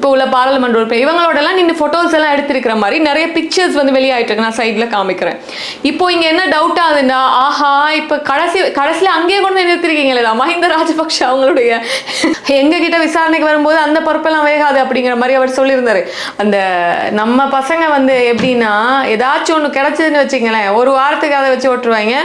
இப்போ உள்ள பாராளுமன்ற உறுப்பினர் இவங்களோடலாம் நின்று ஃபோட்டோஸ் எல்லாம் எடுத்திருக்கிற மாதிரி நிறைய பிக்சர்ஸ் வந்து வெளியாயிட்டு இருக்கு. நான் சைடில் காமிக்கிறேன். இப்போ இங்கே என்ன டவுட் ஆகுதுன்னா ஆஹா இப்போ கடைசி கடைசியில் அங்கேயே கொண்டு போய் நிறுத்திருக்கீங்களா மஹிந்த ராஜபக்ஷ அவங்களுடைய. எங்ககிட்ட கிட்ட விசாரணைக்கு வரும்போது அந்த பொறுப்பெல்லாம் வேகாது அப்படிங்கிற மாதிரி அவர் சொல்லியிருந்தாரு. அந்த நம்ம பசங்க வந்து எப்படின்னா ஏதாச்சும் ஒன்று கிடைச்சதுன்னு வச்சுங்களேன் ஒரு வாரத்துக்கு அதை வச்சு ஓட்டுருவாங்க.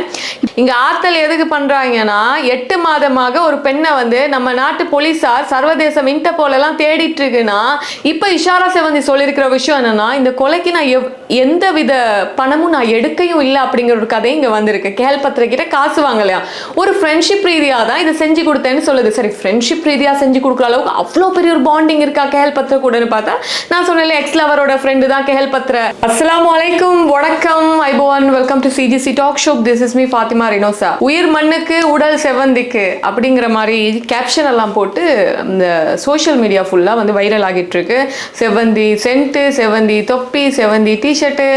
இங்கே ஆத்தல் எதுக்கு பண்ணுறாங்கன்னா எட்டு மாதமாக ஒரு பெண்ணை வந்து நம்ம நாட்டு போலீஸார் சர்வதேசம் இன்டர்போல் எல்லாம் தேடிட்டு இருக்குன்னா இப்ப இஷாரா செவந்தி சொல்லியிருக்கிற விஷயம் என்னன்னா இந்த கொலைக்கு நான் எவ் எந்த வித பணமும் நான் எடுக்கையும் இல்லை அப்படிங்கிற ஒரு கதை இங்கே வந்திருக்கு. கேள் பத்திரிக்கிட்ட காசு வாங்கலையா? ஒரு ஃப்ரெண்ட்ஷிப் ரீதியாக தான் இதை செஞ்சு கொடுத்தேன்னு சொல்லுது. சரி ஃப்ரெண்ட்ஷிப் ரீதியாக செஞ்சு கொடுக்குற அளவுக்கு அவ்வளோ பெரிய ஒரு பாண்டிங் இருக்கா கேள் பத்திர கூடன்னு பார்த்தா? நான் சொன்னேன் எக்ஸ் லவரோட ஃப்ரெண்டு தான் கேள் பத்திர. அஸ்லாம் வலைக்கும் வணக்கம். ஐபோவன் welcome to CGC talk show this is me Fathima Rinosa உயிர் மண்ணுக்கு உடல் செவந்திக்கு அப்படிங்கிற மாதிரி கேப்ஷன் எல்லாம் போட்டு இந்த சோஷியல் மீடியா ஃபுல்லாக வந்து வைரல் ஆகிட்டு இருக்கு. செவந்தி சென்ட்டு செவந்தி தொப்பி செவந்தி டிஷர்ட்டு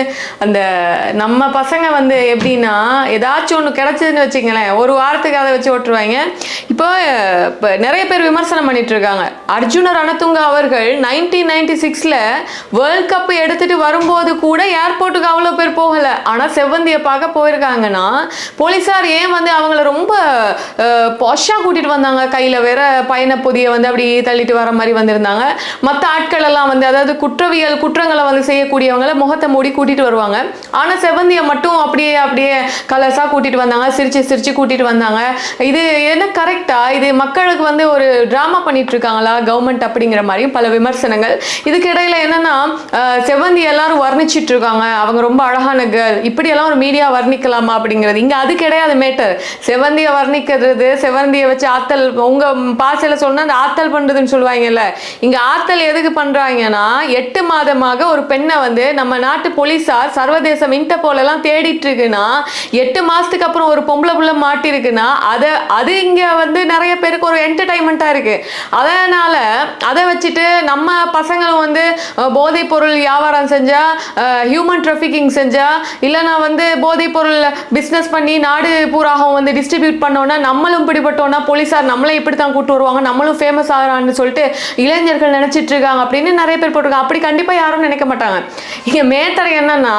அந்த நம்ம பசங்க வந்து எப்படின்னா ஏதாச்சும் ஒன்று கிடைச்சதுன்னு வச்சுங்களேன் ஒரு வாரத்துக்கு அதை வச்சு ஓட்டுருவாங்க. இப்போ இப்போ நிறைய பேர் விமர்சனம் பண்ணிட்டு இருக்காங்க. அர்ஜுனர் ரணதுங்க அவர்கள் நைன்டீன் நைன்டி சிக்ஸில் வேர்ல்ட் கப் எடுத்துட்டு வரும்போது கூட ஏர்போர்ட்டுக்கு அவ்வளோ பேர் போகலை. ஆனால் செவ்வந்தியை பார்க்க போயிருக்காங்கன்னா போலீஸார் ஏன் வந்து அவங்கள ரொம்ப பொஷாக கூட்டிட்டு வந்தாங்க? கையில் வேற பயணப்பொதியை பொதியை வந்து அப்படி தள்ளிட்டு வர மாதிரி வந்திருந்தாங்க. மற்ற ஆட்கள் எல்லாம் வந்து அதாவது குற்றவியல் குற்றங்களை வந்து செய்யக்கூடியவங்கள முகத்தை மூடி கூட்டிட்டு வருவாங்க. ஆனால் செவ்வந்தியை மட்டும் அப்படியே அப்படியே கலர்ஸாக கூட்டிட்டு வந்தாங்க. சிரிச்சு சிரிச்சு கூட்டிட்டு வந்தாங்க. இது என்ன கரெக்டா இது மக்களுக்கு வந்து ஒரு ட்ராமா பண்ணிட்டு இருக்காங்களா? கவர்மெண்ட் அப்படிங்கிற மாதிரியும் பல விமர்சனங்கள். இதுக்கு இடையில என்னன்னா செவந்தி எல்லாரும் வர்ணிச்சிட்டு இருக்காங்க. அவங்க ரொம்ப அழகான கேர்ள் இப்படியெல்லாம் ஒரு மீடியா வர்ணிக்கலாமா அப்படிங்கிறது. இங்கே அது கிடையாது மேட்டர் செவ்வந்தியை வர்ணிக்கிறது செவ்வந்தியை வச்சு ஆத்தல் உங்க பாசையில் சொன்னால் அந்த ஆத்தல் பண்ணுறதுன்னு சொல்லுவாங்கல்ல. இங்கே ஆத்தல் எதுக்கு பண்ணுறாங்கன்னா எட்டு மாதமாக ஒரு பெண்ணை வந்து நம்ம நாட்டு போலீஸார் சர்வதேசம் இன்டர்போல் எல்லாம் தேடிட்டு இருக்குன்னா எட்டு மாசத்துக்கு அப்புறம் ஒரு பொம்பளை புள்ள மாட்டிருக்குன்னா அதை அது இங்க வந்து நிறைய பேருக்கு ஒரு என்டர்டைன்மெண்ட்டாக இருக்கு. அதனால அதை வச்சுட்டு நம்ம பசங்களும் வந்து போதைப் பொருள் வியாபாரம் செஞ்சா ஹியூமன் ட்ராஃபிக்கிங் செஞ்சா இல்லைனா வந்து போதைப் பொருள் பிஸ்னஸ் பண்ணி நாடு பூராகவும் வந்து டிஸ்ட்ரிபியூட் பண்ணோன்னா நம்மளும் பிடிபட்டோன்னா போலீஸார் நம்மளே இப்படி தான் கூட்டு வருவாங்க நம்மளும் ஃபேமஸ் ஆகிறான்னு சொல்லிட்டு இளைஞர்கள் நினைச்சிட்டு இருக்காங்க அப்படின்னு நிறைய பேர் போட்டிருக்காங்க. அப்படி கண்டிப்பா யாரும் நினைக்க மாட்டாங்க. இங்கே இங்க மேட்டர் என்னன்னா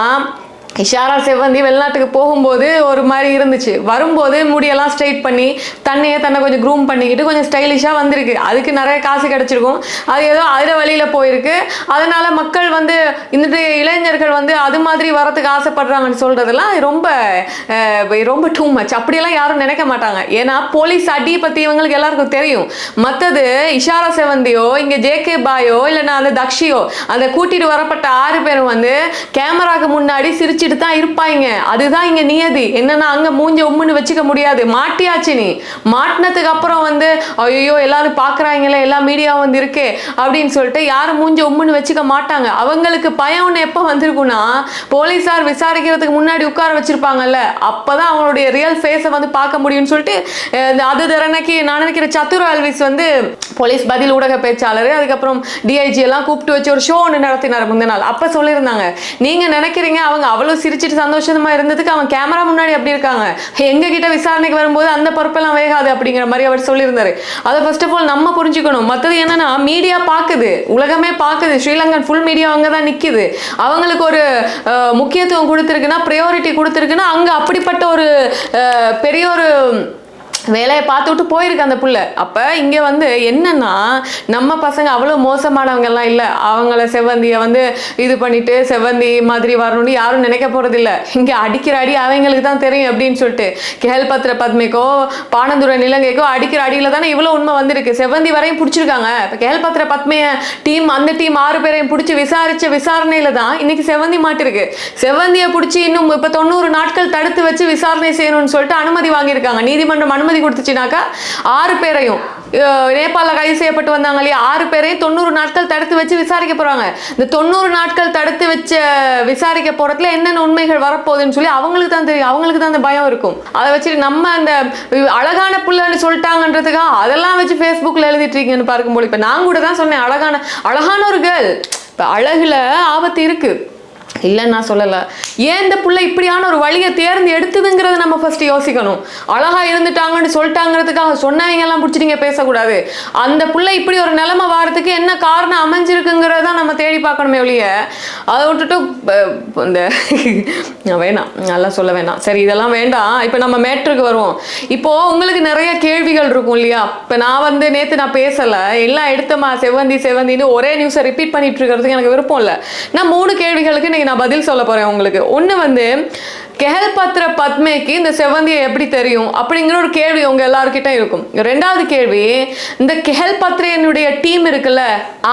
இஷாரா செவ்வந்தி வெளிநாட்டுக்கு போகும்போது ஒரு மாதிரி இருந்துச்சு. வரும்போது முடியெல்லாம் ஸ்ட்ரைட் பண்ணி தன்னையே தன்னை கொஞ்சம் க்ரூம் பண்ணிக்கிட்டு கொஞ்சம் ஸ்டைலிஷாக வந்திருக்கு. அதுக்கு நிறைய காசு கிடச்சிருக்கும். அது ஏதோ அதில் வழியில் போயிருக்கு. அதனால் மக்கள் வந்து இன்றைய இளைஞர்கள் வந்து அது மாதிரி வரத்துக்கு ஆசைப்படுறாங்கன்னு சொல்கிறதெல்லாம் ரொம்ப ரொம்ப டூ மச் அப்படியெல்லாம் யாரும் நினைக்க மாட்டாங்க. ஏன்னா போலீஸ் அடி பற்றி இவங்களுக்கு எல்லாருக்கும் தெரியும். மற்றது இஷாரா செவந்தியோ இங்கே ஜேகே பாயோ இல்லைன்னா அந்த தக்ஷியோ அந்த கூட்டிகிட்டு வரப்பட்ட ஆறு பேரும் வந்து கேமராக்கு முன்னாடி சிரிச்சு சிரிச்சிட்டு தான் இருப்பாங்க அதுதான் இங்க நியதி. என்னன்னா அங்க மூஞ்ச உம்முன்னு வச்சுக்க முடியாது. மாட்டியாச்சு நீ. மாட்டினதுக்கு அப்புறம் வந்து ஐயோ எல்லாரும் பாக்குறாங்களே எல்லா மீடியாவும் வந்து இருக்கே அப்படின்னு சொல்லிட்டு யாரும் மூஞ்ச உம்முன்னு வச்சுக்க மாட்டாங்க. அவங்களுக்கு பயம் ஒன்று எப்போ வந்திருக்கும்னா போலீஸார் விசாரிக்கிறதுக்கு முன்னாடி உட்கார வச்சிருப்பாங்கல்ல. அப்பதான் அவங்களுடைய ரியல் ஃபேஸை வந்து பார்க்க முடியும்னு சொல்லிட்டு இந்த அது தரணைக்கு நான் நினைக்கிற சத்துரு அல்விஸ் வந்து போலீஸ் பதில் ஊடக பேச்சாளர் அதுக்கப்புறம் டிஐஜி எல்லாம் கூப்பிட்டு வச்சு ஒரு ஷோ ஒன்று நடத்தினார் முந்தின நாள் அப்போ சொல்லியிருந்தாங்க நீங்க நினைக்கிறீங்க அவங்க அவ்வளோ சிரிச்சிட்டு சந்தோஷமா இருந்ததுக்கு அவன் கேமரா முன்னாடி அப்படி இருக்காங்க. எங்கள் கிட்ட விசாரணைக்கு வரும்போது அந்த பொறுப்பெல்லாம் வேகாது அப்படிங்கிற மாதிரி அவர் சொல்லியிருந்தாரு. அதை ஃபர்ஸ்ட் ஆஃப் ஆல் நம்ம புரிஞ்சுக்கணும். மற்றது என்னன்னா மீடியா பார்க்குது உலகமே பார்க்குது ஸ்ரீலங்கன் ஃபுல் மீடியா அங்கே தான் நிற்கிது அவங்களுக்கு ஒரு முக்கியத்துவம் கொடுத்துருக்குன்னா ப்ரையாரிட்டி கொடுத்துருக்குன்னா அங்கே அப்படிப்பட்ட ஒரு பெரிய ஒரு வேலையை பார்த்து விட்டு போயிருக்கு அந்த புள்ள. அப்போ இங்கே வந்து என்னன்னா நம்ம பசங்க அவ்வளோ மோசமானவங்கெல்லாம் இல்லை. அவங்கள செவ்வந்தியை வந்து இது பண்ணிட்டு செவ்வந்தி மாதிரி வரணும்னு யாரும் நினைக்க போகிறதில்ல இங்கே அடிக்கிற அடி அவங்களுக்கு தான் தெரியும் அப்படின்னு சொல்லிட்டு. கேள்பத்திர பத்மிக்கோ பானந்துர நிலங்கைக்கோ அடிக்கிற அடியில் தானே இவ்வளோ உண்மை வந்திருக்கு. செவ்வந்தி வரையும் பிடிச்சிருக்காங்க. இப்போ கேள்பத்திர பத்மைய டீம் அந்த டீம் ஆறு பேரையும் பிடிச்சி விசாரிச்ச விசாரணையில தான் இன்னைக்கு செவ்வந்தி மாட்டிருக்கு. செவ்வந்தியை பிடிச்சி இன்னும் இப்போ தொண்ணூறு நாட்கள் தடுத்து வச்சு விசாரணை செய்யணும்னு சொல்லிட்டு அனுமதி வாங்கியிருக்காங்க. நீதிமன்றம் அனுமதி கொடுத்துச்சுனாக்கா ஆறு பேரையும் நேபாளில் கைது செய்யப்பட்டு வந்தாங்க இல்லையா? ஆறு பேரையும் தொண்ணூறு நாட்கள் தடுத்து வச்சு விசாரிக்க போறாங்க. இந்த தொண்ணூறு நாட்கள் தடுத்து வச்ச விசாரிக்க போறதுல என்னென்ன உண்மைகள் வரப்போகுதுன்னு சொல்லி அவங்களுக்கு தான் தெரியும். அவங்களுக்கு தான் அந்த பயம் இருக்கும். அதை வச்சுட்டு நம்ம அந்த அழகான புள்ளன்னு சொல்லிட்டாங்கன்றதுக்காக அதெல்லாம் வச்சு ஃபேஸ்புக்கில் எழுதிட்டு இருக்கீங்கன்னு பார்க்கும்போது இப்போ நான் கூட தான் சொன்னேன் அழகான அழகான ஒரு கேர்ள் இப்போ அழகுல ஆபத்து இருக்கு. இல்லைன்னு நான் சொல்லலை. ஏன் இந்த பிள்ளை இப்படியான ஒரு வழியை தேர்ந்து எடுத்ததுங்கிறத நம்ம ஃபர்ஸ்ட் யோசிக்கணும். அழகா இருந்துட்டாங்கன்னு சொல்லிட்டாங்கிறதுக்காக சொன்னவங்க எல்லாம் பிடிச்சிட்டீங்க பேசக்கூடாது. அந்த பிள்ளை இப்படி ஒரு நிலைமை வாரத்துக்கு என்ன காரணம் அமைஞ்சிருக்குங்கிறத நம்ம தேடி பார்க்கணுமே ஒழிய அதை விட்டுட்டு இந்த வேணாம் நல்லா சொல்ல வேணாம். சரி இதெல்லாம் வேண்டாம். இப்போ நம்ம மேட்ருக்கு வருவோம். இப்போ உங்களுக்கு நிறைய கேள்விகள் இருக்கும் இல்லையா? இப்போ நான் வந்து நேற்று நான் பேசலை. எல்லாம் எடுத்தமா? செவ்வந்தி செவ்வந்தின்னு ஒரே நியூஸை ரிப்பீட் பண்ணிட்டு இருக்கிறதுக்கு எனக்கு விருப்பம் இல்லை. நான் மூணு கேள்விகளுக்கு இன்னைக்கு நான் பதில் சொல்ல போகிறேன் உங்களுக்கு. ஒன்று வந்து கெஹல் பத்ர பத்மேக்கு இந்த செவந்தியை எப்படி தெரியும்? அப்படிங்கிற ஒரு கேள்வி உங்க எல்லாருக்கிட்ட இருக்கும். ரெண்டாவது கேள்வி இந்த கெஹல் பத்ரேனுடைய டீம் இருக்குல்ல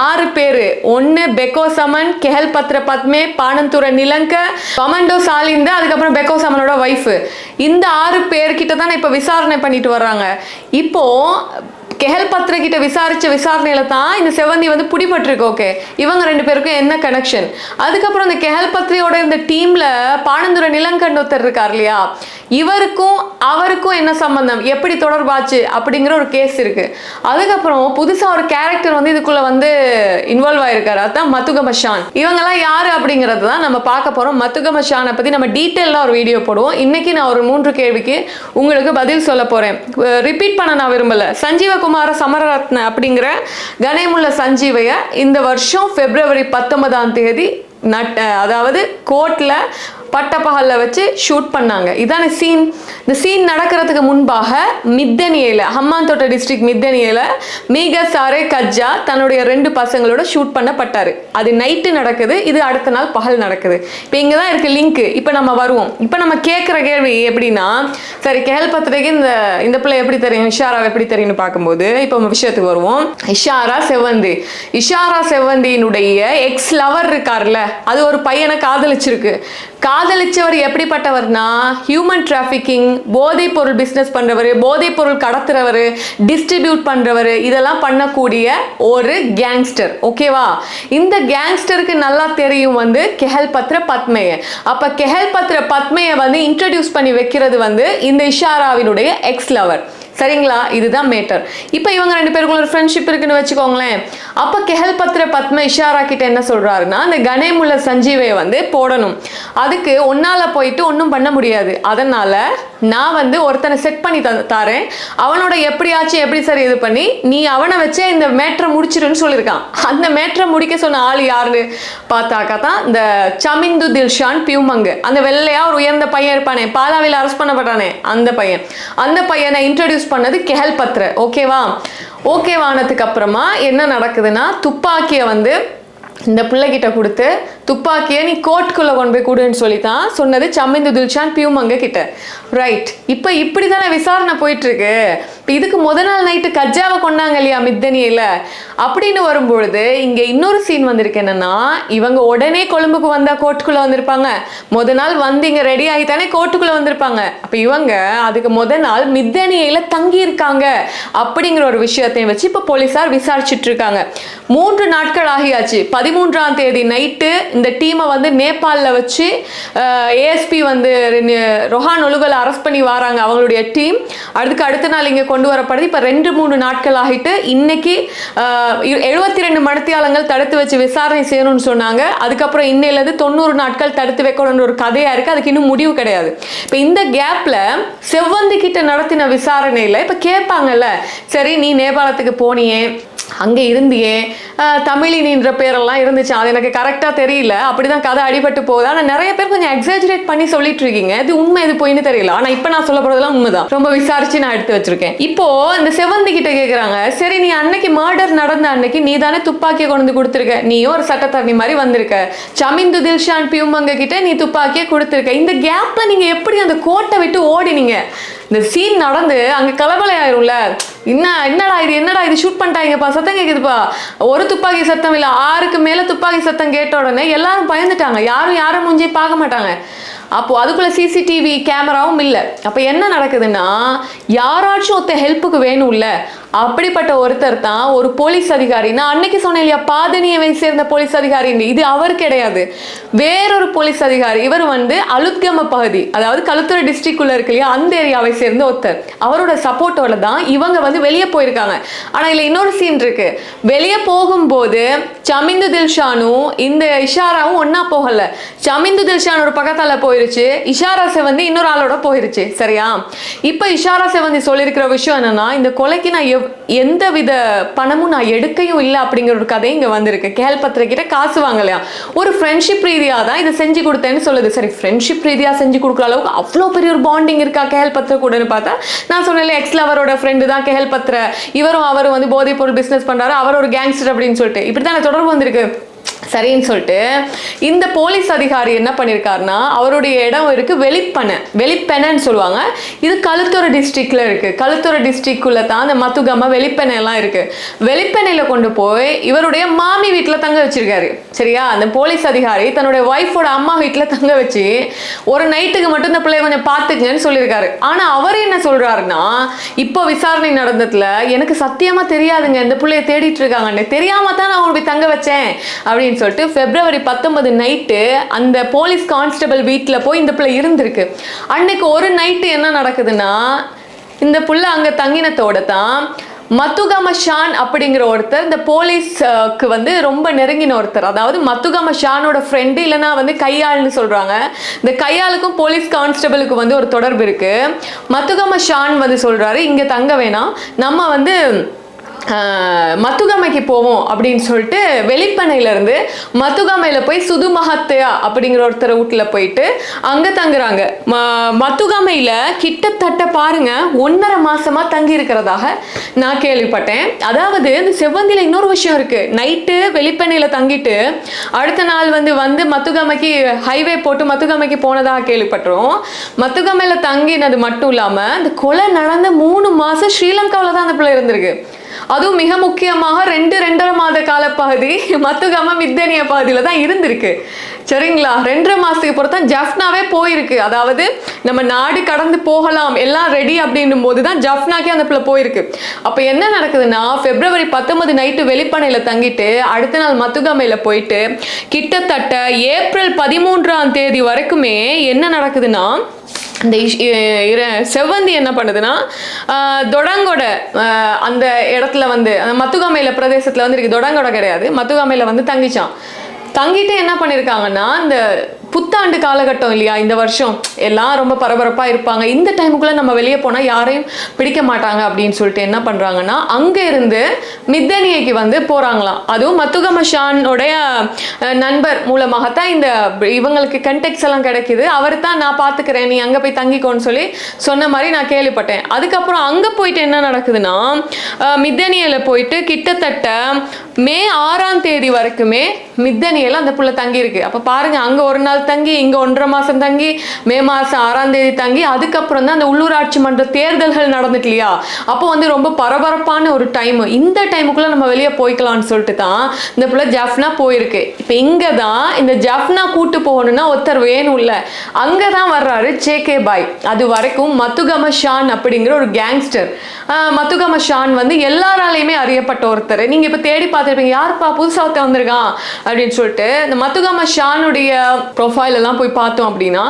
ஆறு பேர். ஒன்று பெக்கோ சமன் கெஹல் பத்ர பத்மே பானந்துர நிலங்க பமண்டோ சாலிந்த அதுக்கப்புறம் பெக்கோ சமனோட ஒய்ஃபு இந்த ஆறு பேர்கிட்ட தான் இப்போ விசாரணை பண்ணிட்டு வர்றாங்க. இப்போ கெஹல் பத்ர கிட்ட விசாரிச்ச விசாரணையில தான் இந்த செவந்தி வந்து பிடிபட்டிருக்கு ஓகே இவங்க ரெண்டு பேருக்கும் என்ன கனெக்ஷன் அதுக்கப்புறம் இந்த கெஹல் பத்ரியோட இந்த டீம்ல பாணந்துரை நிலங்கண்ட் ஒருத்தர் இருக்கார் இல்லையா? இவருக்கும் அவருக்கும் என்ன சம்பந்தம்? எப்படி தொடர்பாச்சு அப்படிங்கிற ஒரு கேஸ் இருக்கு. அதுக்கப்புறம் புதுசா ஒரு கேரக்டர் வந்து இதுக்குள்ள வந்து இன்வால்வ் ஆயிருக்காரு. அதான் மத்துகம ஷான் இவங்கெல்லாம் யாரு அப்படிங்கிறது தான் நம்ம பார்க்க போறோம். மத்துகம ஷானை பத்தி நம்ம டீட்டெயிலாக ஒரு வீடியோ போடுவோம். இன்னைக்கு நான் ஒரு மூன்று கேள்விக்கு உங்களுக்கு பதில் சொல்ல போறேன். ரிப்பீட் பண்ண நான் விரும்பல. சஞ்சீவகுமார சமரரத்ன அப்படிங்கிற கணேமுள்ள சஞ்சீவைய இந்த வருஷம் பிப்ரவரி பத்தொன்பதாம் தேதி நட் அதாவது கோர்ட்டில் பட்டப்பகலில் வச்சு ஷூட் பண்ணாங்க. இதான சீன் இந்த சீன் நடக்கிறதுக்கு முன்பாக மித்தனியில் ஹம்மான் தோட்ட டிஸ்ட்ரிக்ட் மித்தனியில் மீக சாரே கஜ்ஜா தன்னுடைய ரெண்டு பசங்களோட ஷூட் பண்ணப்பட்டார். அது நைட்டு நடக்குது இது அடுத்த நாள் பகல் நடக்குது. இப்போ இங்கே தான் இருக்குது லிங்க் இப்போ நம்ம வருவோம். இப்போ நம்ம கேட்குற கேள்வி எப்படின்னா சரி கேள் பத்திரிக்கை இந்த இந்த பிள்ளை எப்படி தெரியும்? இஷாரா எப்படி தெரியும்னு பார்க்கும்போது இப்போ நம்ம விஷயத்துக்கு வருவோம். இஷாரா செவ்வந்தி. இஷாரா செவ்வந்தியினுடைய எக்ஸ் லவர் இருக்கார்ல அது ஒரு பையனை காதலிச்சிருக்கு. கா காதலிச்சவர் எப்படிப்பட்டவர்னா ஹியூமன் டிராஃபிக்கிங் போதைப் பொருள் பிஸ்னஸ் பண்றவர் போதைப் பொருள் கடத்துறவர் டிஸ்ட்ரிபியூட் பண்றவர் இதெல்லாம் பண்ணக்கூடிய ஒரு கேங்ஸ்டர் ஓகேவா இந்த கேங்ஸ்டருக்கு நல்லா தெரியும் வந்து கெஹல் பத்ர பத்மைய. அப்ப கெஹல் பத்ர பத்மைய வந்து இன்ட்ரடியூஸ் பண்ணி வைக்கிறது வந்து இந்த இஷாராவினுடைய எக்ஸ் லவர் சரிங்களா? இதுதான் மேட்டர் இப்போ இவங்க ரெண்டு பேருக்குள்ள ஒரு ஃப்ரெண்ட்ஷிப் இருக்குன்னு வச்சுக்கோங்களேன். அப்போ கெஹல் பத்திர பத்ம இஷாரா கிட்ட என்ன சொல்றாருன்னா அந்த கணேமுள்ள சஞ்சீவை வந்து போடணும். அதுக்கு ஒன்னால போயிட்டு ஒன்றும் பண்ண முடியாது. அதனால நான் வந்து ஒருத்தனை செட் பண்ணி த தாரேன் அவனோட எப்படியாச்சும் எப்படி சார் இது பண்ணி நீ அவனை வச்சே இந்த மேட்ரை முடிச்சிருன்னு சொல்லியிருக்கான். அந்த மேட்ரை முடிக்க சொன்ன ஆள் யாருன்னு பார்த்தாக்கா தான் இந்த சமிந்து தில்ஷான் பியூமங்கு. அந்த வெள்ளையா ஒரு உயர்ந்த பையன் இருப்பானே பாலாவில் அரெஸ்ட் பண்ணப்பட்டானே அந்த பையன். அந்த பையனை இன்ட்ரடியூஸ் பண்ணது கெஹல் பத்ர ஓகேவா ஓகேவானதுக்கு அப்புறமா என்ன நடக்குதுன்னா துப்பாக்கியை வந்து இந்த பிள்ளைகிட்ட கொடுத்து துப்பாக்கியை நீ கோர்ட்குள்ளே கொண்டு போய் கொடுன்னு சொல்லி தான் சொன்னது சம்மிந்து துல்ஷான் பியூமங்க கிட்ட ரைட் இப்போ இப்படி தானே விசாரணை போயிட்டுருக்கு. இப்போ இதுக்கு முத நாள் நைட்டு கஜாவை கொண்டாங்க இல்லையா மித்தனியில்? அப்படின்னு வரும்பொழுது இங்கே இன்னொரு சீன் வந்திருக்கு என்னன்னா இவங்க உடனே கொழும்புக்கு வந்தால் கோர்ட்டுக்குள்ளே வந்திருப்பாங்க. முத நாள் வந்து இங்கே ரெடி ஆகி தானே கோர்ட்டுக்குள்ளே வந்திருப்பாங்க. அப்போ இவங்க அதுக்கு முத நாள் மித்தனியில் தங்கி இருக்காங்க அப்படிங்கிற ஒரு விஷயத்தையும் வச்சு இப்போ போலீஸார் விசாரிச்சுட்டு இருக்காங்க. மூன்று நாட்கள் ஆகியாச்சு. பதிமூன்றாம் தேதி நைட்டு இந்த டீமை வந்து நேபாளில் வச்சு ஏஎஸ்பி வந்து ரொஹான் ஒழுகல் அரெஸ்ட் பண்ணி வராங்க அவங்களுடைய டீம். அதுக்கு அடுத்த நாள் இங்கே கொண்டு வரப்படுது. இப்போ ரெண்டு மூணு நாட்கள் ஆகிட்டு இன்னைக்கு எழுபத்தி ரெண்டு மடத்தியாளங்கள் தடுத்து வச்சு விசாரணை செய்யணும்னு சொன்னாங்க. அதுக்கப்புறம் இன்னையிலேருந்து தொண்ணூறு நாட்கள் தடுத்து வைக்கணும்னு ஒரு கதையாக இருக்குது அதுக்கு இன்னும் முடிவு கிடையாது. இப்போ இந்த கேப்பில் செவ்வந்தி கிட்ட நடத்தின விசாரணையில் இப்போ கேட்பாங்கல்ல சரி நீ நேபாளத்துக்கு போனியே அங்கே இருந்தியே. தமிழினின்ற பேரெல்லாம் இருந்துச்சு. அது எனக்கு கரெக்டாக தெரியல. அப்படிதான் கதை அடிபட்டு போகுது. ஆனால் நிறைய பேர் கொஞ்சம் எக்ஸாஜரேட் பண்ணி சொல்லிட்டு இருக்கீங்க. இது உண்மை இது போயின்னு தெரியல. ஆனால் இப்போ நான் சொல்ல போறதெல்லாம் உண்மைதான். ரொம்ப விசாரிச்சு நான் எடுத்து வச்சிருக்கேன். இப்போ இந்த செவந்தி கிட்ட கேட்குறாங்க சரி நீ அன்னைக்கு மர்டர் நடந்த அன்னைக்கு நீ தானே துப்பாக்கியை கொண்டு வந்து கொடுத்துருக்க? நீயும் ஒரு சட்டத்தரணி மாதிரி வந்திருக்க. சமிந்து தில்ஷான் பியூமங்க கிட்ட நீ துப்பாக்கியை கொடுத்துருக்க. இந்த கேப்பில் நீங்கள் எப்படி அந்த கோட்டை விட்டு ஓடினீங்க? இந்த சீன் நடந்து அங்க கலபலை ஆயிரும்ல. என்ன என்னடா இது என்னடா இது ஷூட் பண்ணிட்டாங்கப்பா சத்தம் கேக்குதுப்பா. ஒரு துப்பாக்கி சத்தம் இல்ல ஆறுக்கு மேல துப்பாக்கி சத்தம் கேட்ட உடனே எல்லாரும் பயந்துட்டாங்க. யாரும் யாரும் மூஞ்சி பார்க்க மாட்டாங்க. அப்போது அதுக்குள்ளே சிசிடிவி கேமராவும் இல்லை. அப்போ என்ன நடக்குதுன்னா யாராச்சும் ஒருத்த ஹெல்ப்புக்கு வேணும்ல அப்படிப்பட்ட ஒருத்தர் தான் ஒரு போலீஸ் அதிகாரின்னா அன்னைக்கு சொன்னேன் இல்லையா பாதனியவை சேர்ந்த போலீஸ் அதிகாரின்னு இது அவர் கிடையாது. வேறொரு போலீஸ் அதிகாரி. இவர் வந்து அலுத்கம பகுதி அதாவது கழுத்துறை டிஸ்ட்ரிக்ட் உள்ள இருக்கு இல்லையா அந்த ஏரியாவை சேர்ந்த ஒருத்தர். அவரோட சப்போர்ட்டோட தான் இவங்க வந்து வெளியே போயிருக்காங்க. ஆனால் இதில் இன்னொரு சீன் இருக்கு. வெளியே போகும்போது சமிந்து தில்ஷானும் இந்த இஷாராவும் ஒன்னா போகல. சமிந்து தில்ஷான் ஒரு போய் போயிருச்சு. இஷாரா செவந்தி இன்னொரு ஆளோட போயிருச்சு. சரியா? இப்போ இஷாரா செவந்தி சொல்லியிருக்கிற விஷயம் என்னன்னா இந்த கொலைக்கு நான் எவ் எந்த வித பணமும் நான் எடுக்கையும் இல்லை அப்படிங்கிற ஒரு கதை இங்கே வந்திருக்கு. கேல் பத்திரிக்கிட்ட காசு வாங்கலையா? ஒரு ஃப்ரெண்ட்ஷிப் ரீதியாக தான் இதை செஞ்சு கொடுத்தேன்னு சொல்லுது. சரி ஃப்ரெண்ட்ஷிப் ரீதியாக செஞ்சு கொடுக்குற அளவுக்கு அவ்வளோ பெரிய ஒரு பாண்டிங் இருக்கா கேல் பத்திர கூடன்னு பார்த்தா? நான் சொன்னேன் எக்ஸ் லவரோட ஃப்ரெண்டு தான் கேல் பத்திர. இவரும் அவரும் வந்து போதைப் பொருள் பண்ணுறாரு பண்றாரு. அவர் ஒரு கேங்ஸ்டர் அப்படின்னு சொல்லிட்டு. இப்படி தான் தொடர்பு வந்திருக்கு? சரின்னு சொல்லிட்டு இந்த போலீஸ் அதிகாரி என்ன பண்ணியிருக்காருன்னா அவருடைய இடம் இருக்கு வெளிப்பனை வெளிப்பெனைன்னு சொல்லுவாங்க. இது களுத்துறை டிஸ்ட்ரிக்ட்ல இருக்கு. களுத்துறை டிஸ்ட்ரிக்ட்குள்ள தான் அந்த மத்துகம வெளிப்பெனை எல்லாம் இருக்கு. வெளிப்பெனையில கொண்டு போய் இவருடைய மாமி வீட்டில் தங்க வச்சிருக்காரு. சரியா? அந்த போலீஸ் அதிகாரி தன்னுடைய ஒய்ஃபோட அம்மா வீட்டில் தங்க வச்சு ஒரு நைட்டுக்கு மட்டும் இந்த பிள்ளைய கொஞ்சம் பார்த்துக்கங்கன்னு சொல்லியிருக்காரு. ஆனால் அவர் என்ன சொல்றாருன்னா இப்போ விசாரணை நடந்ததுல எனக்கு சத்தியமா தெரியாதுங்க. இந்த பிள்ளைய தேடிட்டு இருக்காங்கன்னு. தெரியாம தான் நான் போய் தங்க வச்சேன். அப்படின்னு சொல்லிட்டு பிப்ரவரி பத்தொன்பது நைட்டு அந்த போலீஸ் கான்ஸ்டபிள் வீட்டில் போய் இந்த பிள்ளை இருந்திருக்கு. அன்னைக்கு ஒரு நைட்டு என்ன நடக்குதுன்னா இந்த புள்ள அங்கே தங்கினத்தோட தான் மத்துகம ஷான் அப்படிங்கிற ஒருத்தர் இந்த போலீஸ்க்கு வந்து ரொம்ப நெருங்கின ஒருத்தர். அதாவது மத்துகம ஷானோட ஃப்ரெண்டு இல்லைன்னா வந்து கையாள்னு சொல்கிறாங்க இந்த கையாளுக்கும் போலீஸ் கான்ஸ்டபிளுக்கு வந்து ஒரு தொடர்பு இருக்கு. மத்துகம ஷான் வந்து சொல்கிறாரு இங்கே தங்க வேணாம். நம்ம வந்து மத்துகமைக்கு போவோம் அப்படின்னு சொல்லிட்டு வெளிப்பனையிலேருந்து இருந்து போய் சுது மஹத்தையா அப்படிங்கிற ஒருத்தர் வீட்டில் போயிட்டு அங்கே தங்குறாங்க. ம- மத்துகாமையில் கிட்டத்தட்ட பாருங்க ஒன்றரை மாதமாக தங்கி இருக்கிறதாக நான் கேள்விப்பட்டேன். அதாவது இந்த செவ்வந்தியில் இன்னொரு விஷயம் இருக்குது நைட்டு வெளிப்பனையில் தங்கிட்டு அடுத்த நாள் வந்து வந்து மத்துகமைக்கு ஹைவே போட்டு மத்துகமைக்கு போனதாக கேள்விப்பட்டோம் மத்துகாமையில் தங்கினது மட்டும் இல்லாமல் இந்த கொலை நடந்த மூணு மாதம் ஸ்ரீலங்காவில் தான் அந்த பிள்ளை இருந்திருக்கு. அதுவும் மிக முக்கியமாக ரெண்டு ரெண்டரை மாத கால பகுதி மத்துகம மித்தனிய பகுதியில் தான் இருந்திருக்கு. சரிங்களா? ரெண்டரை மாசத்துக்கு பொறுத்து தான் ஜஃப்னாவே போயிருக்கு. அதாவது நம்ம நாடு கடந்து போகலாம் எல்லாம் ரெடி அப்படின்னும் போது தான் ஜஃப்னாக்கே அந்த பிள்ளை போயிருக்கு. அப்போ என்ன நடக்குதுன்னா பிப்ரவரி பத்தொன்பது நைட்டு வெளிப்பனையில தங்கிட்டு அடுத்த நாள் மத்துகமையில போயிட்டு கிட்டத்தட்ட ஏப்ரல் பதிமூன்றாம் தேதி வரைக்குமே என்ன நடக்குதுன்னா இந்த இஷ்- செவ்வந்தி என்ன பண்ணுதுன்னா ஆஹ், தொடங்கோட அந்த இடத்துல வந்து அந்த மத்துகாமையில பிரதேசத்துல வந்து இருக்கு தொடங்கோட கிடையாது. மத்துகாமையில வந்து தங்கிச்சான். தங்கிட்டு என்ன பண்ணியிருக்காங்கன்னா இந்த புத்தாண்டு காலகட்டம் இல்லையா இந்த வருஷம் எல்லாம் ரொம்ப பரபரப்பாக இருப்பாங்க. இந்த டைமுக்குள்ளே நம்ம வெளியே போனால் யாரையும் பிடிக்க மாட்டாங்க அப்படின்னு சொல்லிட்டு என்ன பண்ணுறாங்கன்னா அங்கேருந்து மித்தனியைக்கு வந்து போகிறாங்களாம் அதுவும் மத்துகமஷானுடைய நண்பர் மூலமாகத்தான் இந்த இவங்களுக்கு கண்டெக்ட்ஸ் எல்லாம் கிடைக்குது. அவர் தான் நான் பார்த்துக்கிறேன் நீ அங்கே போய் தங்கிக்கோன்னு சொல்லி சொன்ன மாதிரி நான் கேள்விப்பட்டேன். அதுக்கப்புறம் அங்கே போயிட்டு என்ன நடக்குதுன்னா மித்தனியில் போயிட்டு கிட்டத்தட்ட மே ஆறாம் தேதி வரைக்குமே எல்லாம் அந்த புள்ள தங்கி இருக்கு. அப்போ பாருங்க அங்கே ஒரு நாள் தங்கி இங்கே ஒன்றரை மாதம் தங்கி மே மாதம் ஆறாம் தேதி தங்கி அதுக்கப்புறம் தான் அந்த உள்ளூராட்சி மன்ற தேர்தல்கள் நடந்துட்டு இல்லையா? அப்போ வந்து ரொம்ப பரபரப்பான ஒரு டைம் இந்த டைமுக்குள்ள நம்ம வெளியே போய்க்கலாம்னு சொல்லிட்டு தான் இந்த பிள்ளை ஜஃப்னா போயிருக்கு. இப்போ இங்கே தான் இந்த ஜஃப்னா கூட்டு போகணும்னா ஒருத்தர் வேணும் இல்லை அங்கே தான் வர்றாரு ஜேகே பாய். அது வரைக்கும் மத்துகம ஷான் அப்படிங்கிற ஒரு கேங்ஸ்டர் மத்துகம ஷான் வந்து எல்லாராலையுமே அறியப்பட்ட ஒருத்தர். நீங்கள் இப்போ தேடி பார்த்துருப்பீங்க யாருப்பா புதுசாக ஒருத்தன் வந்திருக்கான் அப்படின்னு சொல்லிட்டு. இந்த மத்துகம ஷானுடைய ப்ரொஃபைல் எல்லாம் போய் பார்த்தோம் அப்படின்னா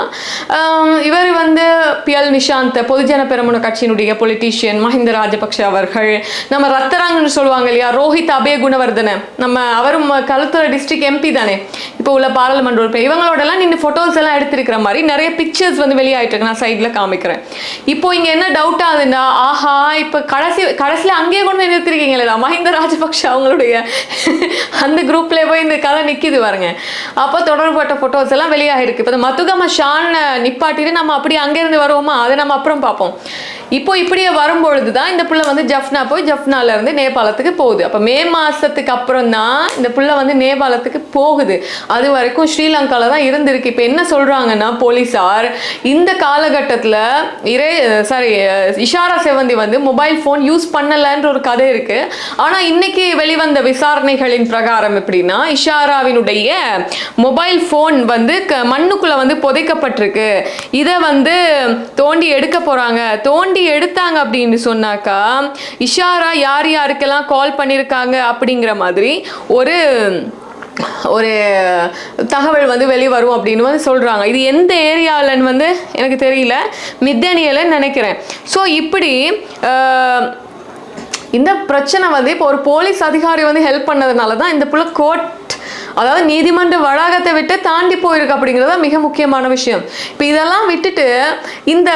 இவர் வந்து பிஎல் நிஷாந்த் பொதுஜன பெரமுன கட்சியினுடைய பொலிட்டீஷியன் மஹிந்த ராஜபக்ஷ அவர்கள் நம்ம ரத்தராங்கன்னு சொல்லுவாங்க இல்லையா ரோஹித் அபய குணவர்தன. நம்ம அவரும் களுத்துறை டிஸ்ட்ரிக்ட் எம்பி தானே. இப்போ உள்ள பாராளுமன்ற உறுப்பினர். இவங்களோட எல்லாம் நின்று ஃபோட்டோஸ் எல்லாம் எடுத்திருக்கிற மாதிரி நிறைய பிக்சர்ஸ் வந்து வெளியாயிட்டு இருக்கு. நான் சைடில் காமிக்கிறேன். இப்போ இங்க என்ன டவுட் ஆகுதுன்னா ஆஹா இப்போ கடைசி கடைசியில் அங்கேயே கொண்டு வந்து நிறுத்திருக்கீங்களா மஹிந்த ராஜபக்ஷ அவங்களுடைய அந்த குரூப்ல போய் இந்த கதை நிக்குது பாருங்க. அப்போ தொடர்பட்ட ஃபோட்டோஸ் எல்லாம் வெளியாகிருக்கு. இப்போ மத்துகம ஷான் நிப்பாட்டிட்டு நம்ம அப்படி அங்கேருந்து வருவோமா? அதை நம்ம அப்புறம் பார்ப்போம். இப்போ இப்படியே வரும்பொழுது தான் இந்த புள்ள வந்து ஜஃப்னா போய் ஜஃப்னால இருந்து நேபாளத்துக்கு போகுது. அப்போ மே மாசத்துக்கு அப்புறம் தான் இந்த புள்ள வந்து நேபாளத்துக்கு போகுது. அது வரைக்கும் ஸ்ரீலங்கால தான் இருந்திருக்கு. இப்போ என்ன சொல்றாங்கன்னா போலீஸார் இந்த காலகட்டத்தில் இரே சாரி இஷாரா செவந்தி வந்து மொபைல் ஃபோன் யூஸ் பண்ணலைன்ற ஒரு கதை இருக்கு. ஆனா இன்னைக்கு வெளிவந்த விசாரணைகளின் பிரகாரம் எப்படின்னா இஷாராவின் அவருடைய மொபைல் ஃபோன் வந்து க- மண்ணுக்குள்ள வந்து புதைக்கப்பட்டிருக்கு. இதை வந்து தோண்டி எடுக்க போறாங்க. தோண்டி எடுத்தாங்க அப்படின்னு சொன்னாக்கா இஷாரா யார் யாருக்கெல்லாம் கால் பண்ணியிருக்காங்க அப்படிங்கிற மாதிரி ஒரு ஒரு தகவல் வந்து வெளிவரும் அப்படின்னு வந்து சொல்கிறாங்க இது எந்த ஏரியாவிலன்னு வந்து எனக்கு தெரியல. மித்தனியில் நினைக்கிறேன். ஸோ இப்படி இந்த பிரச்சனை வந்து இப்போ ஒரு போலீஸ் அதிகாரி வந்து ஹெல்ப் பண்ணதுனால தான் இந்த புள்ள கோர்ட் அதாவது நீதிமன்ற வளாகத்தை விட்டு தாண்டி போயிருக்கு அப்படிங்கிறது தான் மிக முக்கியமான விஷயம். இப்போ இதெல்லாம் விட்டுட்டு இந்த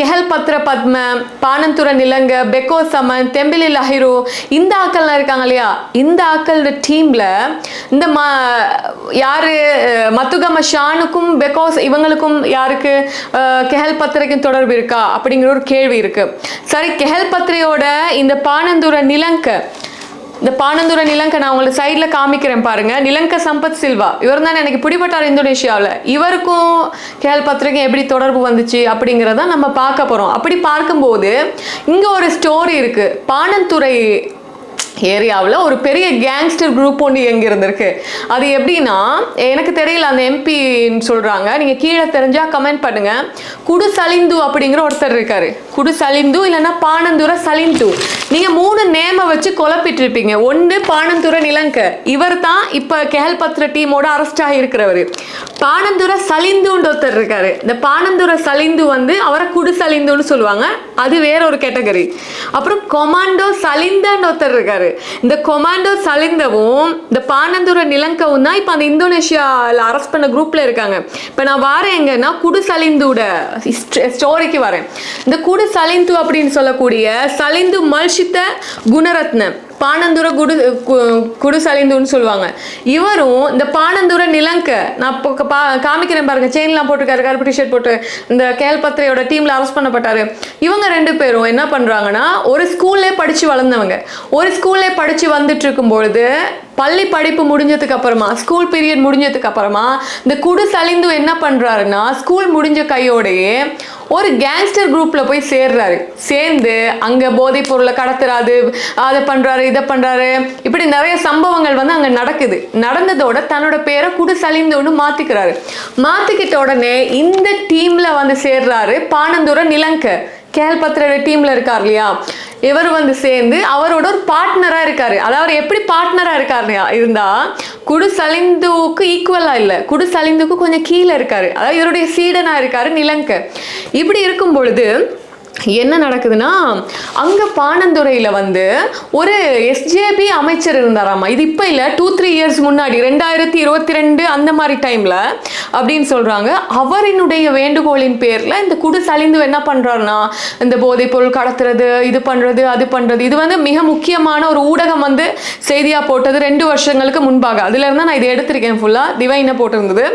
கெஹல் பத்ர பத்ம பானந்துர நிலங்க பெக்கோ சமன் தெம்பிலி லஹிரு இந்த ஆக்கள்லாம் இருக்காங்க இல்லையா? இந்த ஆக்கள் டீம்ல இந்த ம யாரு மத்துகம ஷானுக்கும் பெக்கோஸ் இவங்களுக்கும் யாருக்கு கெஹல் பத்திரைக்கும் தொடர்பு இருக்கா? அப்படிங்கிற ஒரு கேள்வி இருக்கு. சரி கெஹல் பத்திரையோட இந்த பானந்துர நிலங்க இந்த பானந்துர நிலங்க நான் உங்களுக்கு சைடில் காமிக்கிறேன் பாருங்க. நிலங்க சம்பத் சில்வா. இவர் தான் எனக்கு பிடிபட்டார் இந்தோனேஷியாவில். இவருக்கும் கேள் பத்திரிகை எப்படி தொடர்பு வந்துச்சு அப்படிங்கிறத நம்ம பார்க்க போகிறோம் அப்படி பார்க்கும்போது இங்கே ஒரு ஸ்டோரி இருக்குது பானந்துறை ஏரியாவில் ஒரு பெரிய கேங்ஸ்டர் குரூப் ஒன்று எங்கே இருந்திருக்கு. அது எப்படின்னா எனக்கு தெரியல அந்த எம்பின்னு சொல்கிறாங்க நீங்கள் கீழே தெரிஞ்சால் கமெண்ட் பண்ணுங்கள் குடு சலிந்து அப்படிங்கிற ஒருத்தர் இருக்காரு. குடு சலிந்து இல்லைன்னா பானந்துர சலிந்து நீங்கள் மூணு நேமை வச்சு குழப்பிட்டு ஒன்று பானந்துர நிலங்க. இவர் தான் இப்போ கேல் பத்ர டீமோட அரெஸ்ட் ஆகியிருக்கிறவர். பானந்துர சலிந்துன்ற ஒருத்தர் இருக்காரு. இந்த பானந்துர சலிந்து வந்து அவரை குடு சலிந்துன்னு சொல்லுவாங்க. அது வேற ஒரு கேட்டகரி. அப்புறம் கொமாண்டோ சலிந்தன்னு ஒருத்தர் இருக்காரு. இந்த கொமாண்டோ சலிந்தவும் இந்த பானந்துர நிலங்கவும் தான் இப்போ அந்த இந்தோனேஷியாவில் அரெஸ்ட் பண்ண குரூப்பில் இருக்காங்க. இப்போ நான் வரேன் எங்கன்னா குடு சலிந்துட ஸ்டோரிக்கு வரேன். இந்த குடு சலிந்து அப்படின்னு சொல்லக்கூடிய சலிந்து மல்ஷித்த குணரத்ன பானந்தூர குடு கு- குடு சொல்லுவாங்க. இவரும் இந்த பானந்தூர நிலங்க நான் இப்போ பா காமிக்கிறேன் பாருங்க செயின்லாம் போட்டிருக்காரு கருப்பு டிஷர்ட் போட்டு இந்த கேல்பத்ரையோட டீம்ல அரெஸ்ட் பண்ணப்பட்டாரு. இவங்க ரெண்டு பேரும் என்ன பண்றாங்கன்னா ஒரு ஸ்கூல்லே படிச்சு வளர்ந்தவங்க. ஒரு ஸ்கூல்லே படிச்சு வந்துட்டு இருக்கும் பொழுது பள்ளி படிப்பு முடிஞ்சதுக்கு அப்புறமா ஸ்கூல் பீரியட் முடிஞ்சதுக்கு அப்புறமா இந்த குடு சலிந்து என்ன பண்றாருன்னா ஸ்கூல் முடிஞ்ச கையோடையே ஒரு கேங்ஸ்டர் குரூப்ல போய் சேர்றாரு. சேர்ந்து அங்க போதைப் பொருளை கடத்துறாரு அதை பண்றாரு இதை பண்றாரு? இப்படி நிறைய சம்பவங்கள் வந்து அங்கே நடக்குது. நடந்ததோட தன்னோட பேரை குடு சலிந்துன்னு மாற்றிக்கிறாரு மாத்திக்கிட்ட உடனே இந்த டீமில் வந்து சேர்றாரு பானந்தூர நிலங்க கேல்பத்ரோட டீமில் இருக்கார் இல்லையா? இவர் வந்து சேர்ந்து அவரோட ஒரு பார்ட்னராக இருக்கார். அதாவது எப்படி பார்ட்னராக இருக்கார் இருந்தால் குடு சலிந்துவுக்கு ஈக்குவலாக இல்லை. குடு சலிந்துக்கு கொஞ்சம் கீழே இருக்கார். அதாவது இவருடைய சீடனாக இருக்கார் நிலங்க இப்படி இருக்கும் பொழுது என்ன நடக்குதுன்னா அங்க பானந்துறையில வந்து ஒரு எஸ்ஜேபி அமைச்சர் இருந்தாராமா? இது இப்ப இல்ல டூ த்ரீ இயர்ஸ் முன்னாடி ரெண்டாயிரத்தி இருபத்தி ரெண்டு அந்த மாதிரி டைம்ல அப்படின்னு சொல்றாங்க. அவரினுடைய வேண்டுகோளின் பேர்ல இந்த குடு சலிந்து என்ன பண்றாருன்னா இந்த போதைப் பொருள் கடத்துறது இது பண்றது அது பண்றது இது வந்து மிக முக்கியமான ஒரு ஊடகம் வந்து செய்தியா போட்டது ரெண்டு வருஷங்களுக்கு முன்பாக. அதுல இருந்தா நான் இதை எடுத்திருக்கேன் ஃபுல்லா என்ன போட்டிருந்தது.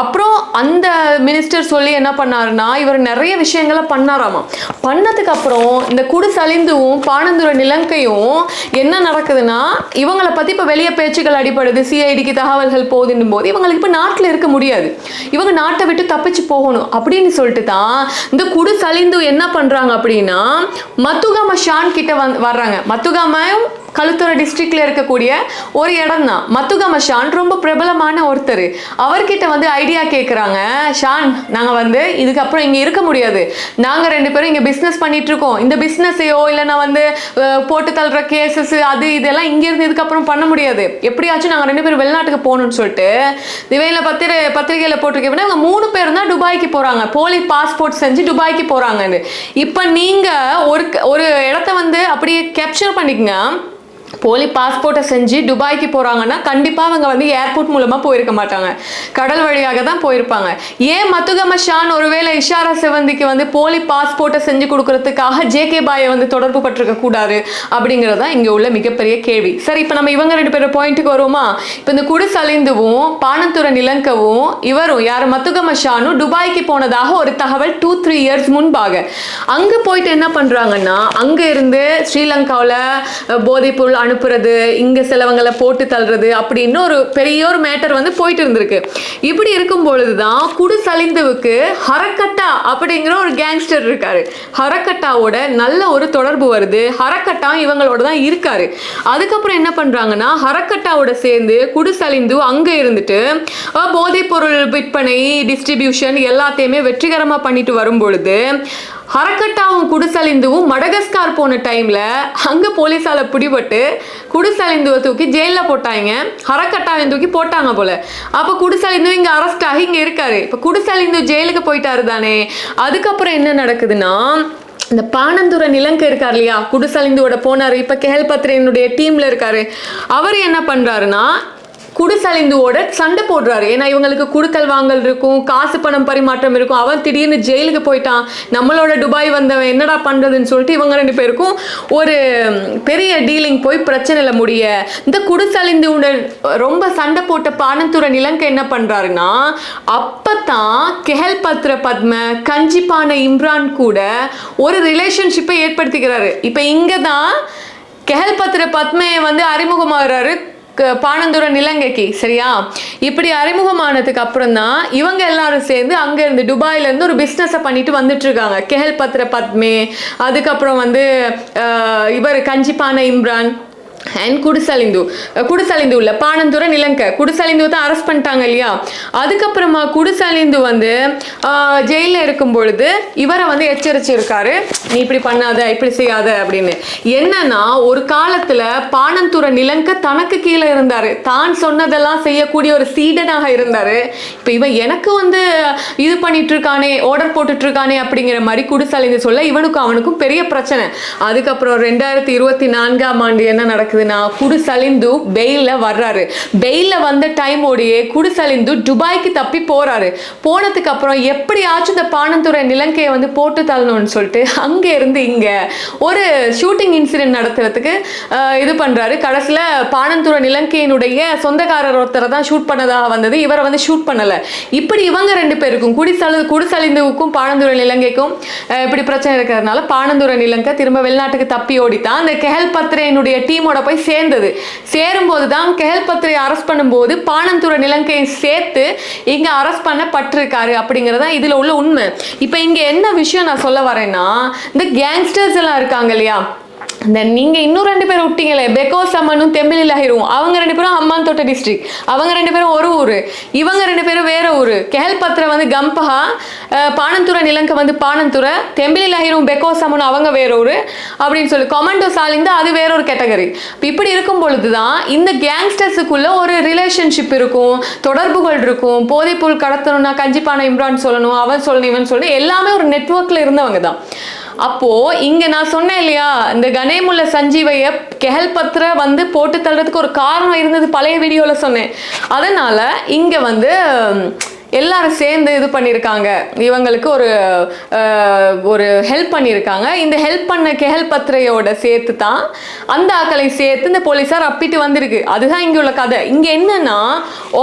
அப்புறம் அந்த மினிஸ்டர் சொல்லி என்ன பண்ணாருன்னா இவர் நிறைய விஷயங்களை பண்ணாராமா. பண்ணதுக்கு அப்புறம் இந்த குடு சலிந்துவும் பானந்துர நிலங்கையும் என்ன நடக்குதுன்னா இவங்களை பற்றி இப்போ வெளியே பேச்சுக்கள் அடிப்படுது சிஐடிக்கு தகவல்கள் போகுதுன்னும் போது இவங்களுக்கு இப்போ நாட்டில் இருக்க முடியாது. இவங்க நாட்டை விட்டு தப்பிச்சு போகணும் அப்படின்னு சொல்லிட்டு தான் இந்த குடு சலிந்து என்ன பண்ணுறாங்க அப்படின்னா மத்துகாம ஷான் கிட்ட வந் வர்றாங்க. மத்துகாமையும் கழுத்துறை டிஸ்ட்ரிக்ட்ல இருக்கக்கூடிய ஒரு இடம் தான் மத்துகம ஷான் ரொம்ப பிரபலமான ஒருத்தர். அவர்கிட்ட வந்து ஐடியா கேட்குறாங்க ஷான் நாங்கள் வந்து இதுக்கப்புறம் இங்கே இருக்க முடியாது. நாங்கள் ரெண்டு பேரும் இங்கே பிஸ்னஸ் பண்ணிட்டு இருக்கோம். இந்த இல்லை இல்லைன்னா வந்து போட்டு தள்ளுற கேசஸ் அது இதெல்லாம் இங்கேருந்து இதுக்கப்புறம் பண்ண முடியாது. எப்படியாச்சும் நாங்கள் ரெண்டு பேரும் வெளிநாட்டுக்கு போகணும்னு சொல்லிட்டு திவையில பத்திர பத்திரிகையில் போட்டிருக்கேன் அவங்க மூணு பேர் தான் துபாய்க்கு போகிறாங்க போலி பாஸ்போர்ட் செஞ்சு துபாய்க்கு போகிறாங்கன்னு இப்போ நீங்கள் ஒரு ஒரு இடத்த வந்து அப்படியே கேப்சர் பண்ணிக்கங்க. போலி பாஸ்போர்ட்டை செஞ்சு துபாய்க்கு போகிறாங்கன்னா கண்டிப்பாக அவங்க வந்து ஏர்போர்ட் மூலமாக போயிருக்க மாட்டாங்க. கடல் வழியாக தான் போயிருப்பாங்க. ஏன் மத்துகம ஷான் ஒருவேளை இஷாரா செவந்திக்கு வந்து போலி பாஸ்போர்ட்டை செஞ்சு கொடுக்கறதுக்காக ஜேகே பாயை வந்து தொடர்பு பட்டிருக்க கூடாது அப்படிங்கிறது தான் இங்கே உள்ள மிகப்பெரிய கேள்வி. சரி இப்போ நம்ம இவங்க ரெண்டு பேரும் பாயிண்ட்டுக்கு வருவோமா? இப்போ இந்த குடு சலிந்துவும் பானத்துற நிலங்கவும் இவரும் யார்? மத்துகம ஷானும் துபாய்க்கு போனதாக ஒரு தகவல் டூ த்ரீ இயர்ஸ் முன்பாக. அங்கே போயிட்டு என்ன பண்ணுறாங்கன்னா அங்கே இருந்து ஸ்ரீலங்காவில் போதைப்பொருள் அனுப்புறது இங்க சிலவங்களை போட்டு தள்ளுறது அப்படின்னு ஒரு பெரிய ஒரு மேட்டர் வந்து போயிட்டு இருந்திருக்கு. இப்படி இருக்கும் பொழுதுதான் குடு சலிந்துவுக்கு ஹரக்கட்டா அப்படிங்கிற ஒரு கேங்ஸ்டர் இருக்காரு. ஹரக்கட்டாவோட நல்ல ஒரு தொடர்பு வருது. ஹரக்கட்டா இவங்களோட தான் இருக்காரு. அதுக்கப்புறம் என்ன பண்றாங்கன்னா ஹரக்கட்டாவோட சேர்ந்து குடு சலிந்து அங்க இருந்துட்டு அஹ், போதைப் பொருள் விற்பனை டிஸ்ட்ரிபியூஷன் எல்லாத்தையுமே வெற்றிகரமா பண்ணிட்டு வரும் பொழுது ஹரக்கட்டாவும் குடிசலிந்துவும் மடகஸ்கார் போன டைம்ல அங்க போலீஸால பிடிபட்டு குடிசலிந்துவை தூக்கி ஜெயில போட்டாங்க. ஹரக்கட்டாவையும் தூக்கி போட்டாங்க போல. அப்ப குடிசலிந்து இங்க அரெஸ்ட் ஆகி இங்க இருக்காரு. இப்ப குடிசலிந்து ஜெயிலுக்கு போயிட்டாரு தானே. அதுக்கப்புறம் என்ன நடக்குதுன்னா இந்த பானந்துரை நிலங்க இருக்கார் இல்லையா? குடிசலிந்துவோட போனார். இப்போ கேஎல் டீமில் இருக்கார். அவர் என்ன பண்ணுறாருன்னா பண்றாருன்னா குடிசலிந்துவோட சண்டை போடுறாரு. ஏன்னா இவங்களுக்கு குடுக்கல் வாங்கல் இருக்கும் காசு பணம் பரிமாற்றம் இருக்கும். அவன் திடீர்னு ஜெயிலுக்கு போயிட்டான். நம்மளோட துபாய் வந்தவன் என்னடா பண்ணுறதுன்னு சொல்லிட்டு இவங்க ரெண்டு பேருக்கும் ஒரு பெரிய டீலிங் போய் பிரச்சனையில் முடிய இந்த குடிசலிந்துவுடன் ரொம்ப சண்டை போட்ட பானத்துற நிலங்க என்ன பண்ணுறாருன்னா அப்போ தான் கெஹல் பத்ர பத்ம கஞ்சிப்பான இம்ரான் கூட ஒரு ரிலேஷன்ஷிப்பை ஏற்படுத்திக்கிறாரு. இப்போ இங்கே தான் கெஹல் பத்ர பத்மையை வந்து அறிமுகமாகறாரு. பானந்தூரன் இலங்கைக்கு நிலங்கைக்கு சரியா? இப்படி அறிமுகமானதுக்கு அப்புறம் தான் இவங்க எல்லாரும் சேர்ந்து அங்கேருந்து துபாயிலேருந்து ஒரு பிஸ்னஸை பண்ணிட்டு வந்துட்டு இருக்காங்க கெஹல் பத்ர பத்மே அதுக்கப்புறம் வந்து இவர் கஞ்சிப்பான இம்ரான் அண்ட் குடிசலிந்து குடிசலிந்து இல்ல பானந்துரை நிலங்க. குடிசலிந்து தான் அரெஸ்ட் பண்ணிட்டாங்க இல்லையா? அதுக்கப்புறமா குடிசலிந்து வந்து ஜெயிலில் இருக்கும் பொழுது இவரை வந்து எச்சரிச்சிருக்காரு. நீ இப்படி பண்ணாத இப்படி செய்யாத அப்படின்னு. என்னன்னா ஒரு காலத்தில் பானந்துரை நிலங்க தனக்கு கீழே இருந்தார். தான் சொன்னதெல்லாம் செய்யக்கூடிய ஒரு சீடனாக இருந்தார். இப்போ இவன் எனக்கு வந்து இது பண்ணிட்டு இருக்கானே ஆர்டர் போட்டுட்டு இருக்கானே அப்படிங்கிற மாதிரி குடிசலிந்து சொல்ல இவனுக்கும் அவனுக்கும் பெரிய பிரச்சனை. அதுக்கப்புறம் ரெண்டாயிரத்தி இருபத்தி நான்காம் ஆண்டு என்ன நடக்குது? நடக்குதுன்னா குடிசலிந்து பெயில்ல வர்றாரு. பெயில்ல வந்த டைமோடையே குடிசலிந்து துபாய்க்கு தப்பி போறாரு. போனதுக்கு அப்புறம் எப்படியாச்சும் இந்த பானந்துறை நிலங்கையை வந்து போட்டு தள்ளணும்னு சொல்லிட்டு அங்கே இருந்து இங்க ஒரு ஷூட்டிங் இன்சிடென்ட் நடத்துறதுக்கு இது பண்றாரு. கடைசியில பானந்துறை நிலங்கையினுடைய சொந்தக்காரர் ஒருத்தரை தான் ஷூட் பண்ணதாக வந்தது. இவரை வந்து ஷூட் பண்ணல. இப்படி இவங்க ரெண்டு பேருக்கும் குடிசலு குடிசலிந்துவுக்கும் பானந்துறை நிலங்கைக்கும் இப்படி பிரச்சனை இருக்கிறதுனால பானந்துறை நிலங்கை திரும்ப வெளிநாட்டுக்கு தப்பி ஓடித்தான். அந்த கெஹல் பத்ரேனுடைய டீமோட போய் சேர்ந்தது. சேரும்போது தான் கெஹல் அரெஸ்ட் பண்ணும்போது பானந்துறை நிலங்கையை சேர்த்து இங்க அரெஸ்ட் பண்ணப்பட்டிருக்காரு அப்படிங்கிறது தான் இதுல உள்ள உண்மை. இப்போ இங்க என்ன விஷயம் நான் சொல்ல வரேன்னா இந்த கேங்ஸ்டர்ஸ் எல்லாம் இருக்காங்க இல்லையா? இந்த நீங்கள் இன்னும் ரெண்டு பேரும் விட்டீங்களே பெக்கோஸ் அம்மனும் தெம்பிலில் லஹிரும் அவங்க ரெண்டு பேரும் அம்மான் தோட்ட டிஸ்ட்ரிக்ட் அவங்க ரெண்டு பேரும் ஒரு ஊர். இவங்க ரெண்டு பேரும் வேற ஊர். கெஹல் வந்து கம்பஹா அஹ், பானந்துறை நிலங்க வந்து பானந்துறை தெம்பிலி லஹிரும் பெக்கோ அம்மனும் அவங்க வேற ஊர். அப்படின்னு சொல்லி கொமண்டோ சாலிந்து அது வேற ஒரு கேட்டகரி இப்படி இருக்கும் பொழுது தான் இந்த கேங்ஸ்டர்ஸுக்குள்ள ஒரு ரிலேஷன்ஷிப் இருக்கும் தொடர்புகள் இருக்கும். போதைப்பொருள் கடத்தணும்னா கஞ்சிப்பான இம்ரான் சொல்லணும் அவன் சொல்லணும் இவன் சொல்லணும். எல்லாமே ஒரு நெட்ஒர்க்கில் இருந்தவங்க தான். அப்போ இங்க நான் சொன்னேன் இல்லையா இந்த கணேமுல்ல சஞ்சீவைய கெஹல் பத்திர வந்து போட்டு தள்ளுறதுக்கு ஒரு காரணம் இருந்தது பழைய வீடியோல சொன்னேன். அதனால இங்க வந்து எல்லாரும் சேர்ந்து இது பண்ணியிருக்காங்க இவங்களுக்கு ஒரு ஒரு ஹெல்ப் பண்ணியிருக்காங்க இந்த ஹெல்ப் பண்ண கெஹல் பத்திரையோட சேர்த்து தான் அந்த ஆக்களை சேர்த்து இந்த போலீஸார் அப்பிட்டு வந்திருக்கு. அதுதான் இங்கே உள்ள கதை. இங்கே என்னன்னா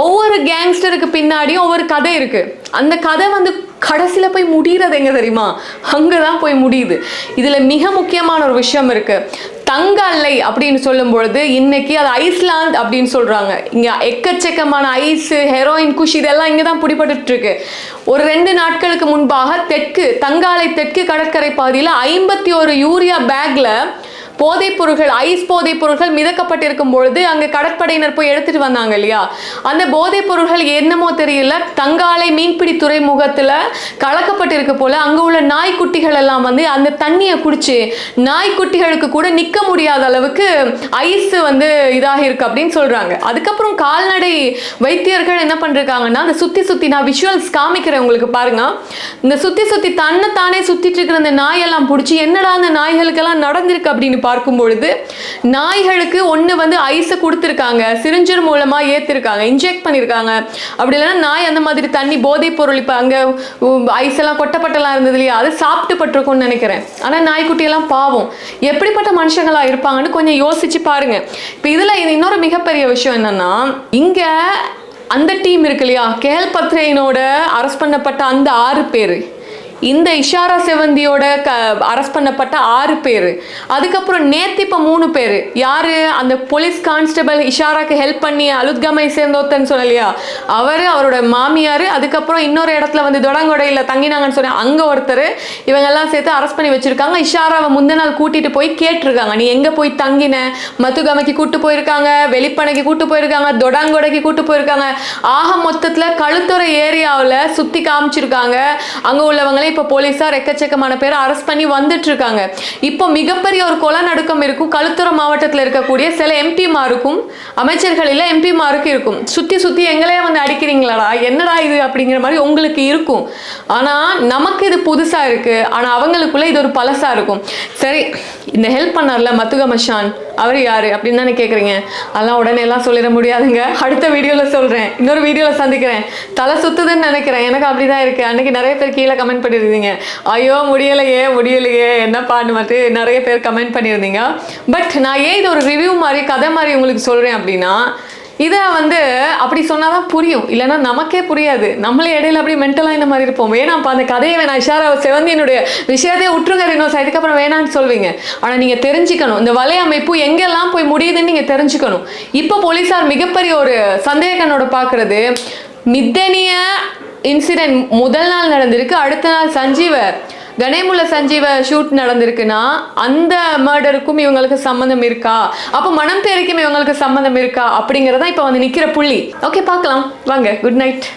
ஒவ்வொரு கேங்ஸ்டருக்கு பின்னாடியும் ஒவ்வொரு கதை இருக்கு. அந்த கதை வந்து கடைசியில் போய் முடிகிறது எங்கே தெரியுமா? அங்கே தான் போய் முடியுது. இதில் மிக முக்கியமான ஒரு விஷயம் இருக்குது தங்க அல்லை அப்படின்னு சொல்லும் பொழுது இன்னைக்கு அது ஐஸ்லாந்து அப்படின்னு சொல்கிறாங்க இங்கே எக்கச்சக்கமான ஐஸு ஹெரோயின் குஷ் இதெல்லாம் இங்கே தான் பிடிபட்டுட்டு இருக்கு. ஒரு ரெண்டு நாட்களுக்கு முன்பாக தெற்கு தங்காலை தெற்கு கடற்கரை பகுதியில் ஐம்பத்தி ஒரு யூரியா பேக்கில் போதைப் பொருட்கள் ஐஸ் போதைப் பொருட்கள் மிதக்கப்பட்டிருக்கும் பொழுது அங்கே கடற்படையினர் போய் எடுத்துட்டு வந்தாங்க இல்லையா? அந்த போதைப் பொருட்கள் என்னமோ தெரியல. தங்காலை மீன்பிடி துறைமுகத்தில் கலக்கப்பட்டிருக்கு போல அங்கே உள்ள நாய்க்குட்டிகள் எல்லாம் வந்து அந்த தண்ணியை குடிச்சு நாய்க்குட்டிகளுக்கு கூட நிற்க முடியாத அளவுக்கு ஐஸ் வந்து இதாக இருக்கு அப்படின்னு சொல்றாங்க. அதுக்கப்புறம் கால்நடை வைத்தியர்கள் என்ன பண்ணிருக்காங்கன்னா அந்த சுத்தி சுத்தி நான் விஷுவல்ஸ் காமிக்கிறேன் உங்களுக்கு பாருங்க. இந்த சுத்தி சுத்தி தன்னை தானே சுத்திட்டு இருக்கிற அந்த நாயெல்லாம் பிடிச்சி என்னடா அந்த நாய்களுக்கெல்லாம் நடந்திருக்கு அப்படின்னு பார்க்கும் பொழுது நாய்களுக்கு ஒன்று வந்து ஐஸை கொடுத்துருக்காங்க. சிரிஞ்சர் மூலமாக ஏற்றிருக்காங்க இன்ஜெக்ட் பண்ணியிருக்காங்க அப்படி இல்லைன்னா நாய் அந்த மாதிரி தண்ணி போதைப் பொருள் இப்போ அங்கே ஐஸ் எல்லாம் கொட்டப்பட்டெல்லாம் இருந்தது இல்லையா? அது சாப்பிட்டு பட்டிருக்கும்னு நினைக்கிறேன். ஆனால் நாய்க்குட்டியெல்லாம் பாவம். எப்படிப்பட்ட மனுஷங்களாக இருப்பாங்கன்னு கொஞ்சம் யோசிச்சு பாருங்க. இப்போ இதில் இது இன்னொரு மிகப்பெரிய விஷயம் என்னன்னா இங்கே அந்த டீம் இருக்கு இல்லையா? கேல் பத்ரேனோட அரெஸ்ட் பண்ணப்பட்ட அந்த ஆறு பேர். இந்த இஷாரா செவந்தியோட க அரெஸ்ட் பண்ணப்பட்ட ஆறு பேர். அதுக்கப்புறம் நேத்து இப்போ மூணு பேர். யார்? அந்த போலீஸ் கான்ஸ்டபிள் இஷாராக்கு ஹெல்ப் பண்ணி அலுத்கமை சேர்ந்தோத்தன்னு சொல்லலையா? அவர் அவரோட மாமியார் அதுக்கப்புறம் இன்னொரு இடத்துல வந்து தொடங்கொடையில் தங்கினாங்கன்னு சொன்னேன் அங்கே ஒருத்தர் இவங்கெல்லாம் சேர்த்து அரெஸ்ட் பண்ணி வச்சிருக்காங்க. இஷாராவை முந்தின நாள் கூட்டிகிட்டு போய் கேட்டிருக்காங்க. நீ எங்கே போய் தங்கின? மத்துகமைக்கு கூட்டு போயிருக்காங்க வெளிப்பனைக்கு கூட்டு போயிருக்காங்க தொடங்கொடைக்கு கூட்டு போயிருக்காங்க. ஆக மொத்தத்தில் கழுத்துறை ஏரியாவில் சுற்றி காமிச்சிருக்காங்க. அங்கே உள்ளவங்களே இப்போ போலீஸார் எக்கச்சக்கமான பேர் அரெஸ்ட் பண்ணி வந்துட்டு இருக்காங்க இப்போ மிகப்பெரிய ஒரு கொலை நடுக்கம் இருக்கும். கழுத்துறை மாவட்டத்தில் இருக்கக்கூடிய சில எம்பிமாருக்கும் அமைச்சர்களில் எம்பிமாருக்கும் இருக்கும். சுற்றி சுற்றி எங்களே வந்து அடிக்கிறீங்களாடா? என்னடா இது அப்படிங்கிற மாதிரி உங்களுக்கு இருக்கும். ஆனால் நமக்கு இது புதுசாக இருக்குது ஆனால் அவங்களுக்குள்ள இது ஒரு பழசாக இருக்கும். சரி இந்த ஹெல்ப் பண்ணார்ல மத்துக மஷான் அவர் யாரு அப்படின்னு தானே கேட்குறீங்க அதெல்லாம் உடனே எல்லாம் சொல்லிட முடியாதுங்க. அடுத்த வீடியோவில் சொல்கிறேன் இன்னொரு வீடியோவில் சந்திக்கிறேன். தலை சுத்துதுன்னு நினைக்கிறேன். எனக்கு அப்படிதான் இருக்கு. அன்னைக்கு நிறைய பேர் கீழே கமெண்ட் பண்ணியிருந்தீங்க ஐயோ முடியலையே முடியலையே என்னப்பான்னு மட்டும் நிறைய பேர் கமெண்ட் பண்ணியிருந்தீங்க. பட் நான் ஏன் இது ஒரு ரிவ்யூ மாதிரி கதை மாதிரி உங்களுக்கு சொல்கிறேன் அப்படின்னா இதை வந்து அப்படி சொன்னால் தான் புரியும். இல்லைன்னா நமக்கே புரியாது. நம்மளே இடையில அப்படி மென்டலாக இந்த மாதிரி இருப்போம். வேணாம்ப்பா அந்த கதையை வேணாம் இஷாரா செவந்தி என்னுடைய விஷயத்தையே விட்டுருங்க இன்னொரு அதுக்கப்புறம் வேணான்னு சொல்வீங்க. ஆனால் நீங்கள் தெரிஞ்சுக்கணும். இந்த வலை அமைப்பு எங்கெல்லாம் போய் முடியுதுன்னு நீங்கள் தெரிஞ்சுக்கணும். இப்போ போலீஸார் மிகப்பெரிய ஒரு சந்தேகனோட பார்க்குறது மித்தனிய இன்சிடென்ட் முதல் நாள் நடந்திருக்கு. அடுத்த நாள் சஞ்சீவ கணேமுல்ல சஞ்சீவ ஷூட் நடந்திருக்குன்னா அந்த மர்டருக்கும் இவங்களுக்கு சம்மந்தம் இருக்கா? அப்போ மனம் பேருக்கும் இவங்களுக்கு சம்மந்தம் இருக்கா? அப்படிங்கிறதா இப்போ வந்து நிற்கிற புள்ளி. ஓகே பார்க்கலாம். வாங்க குட் நைட்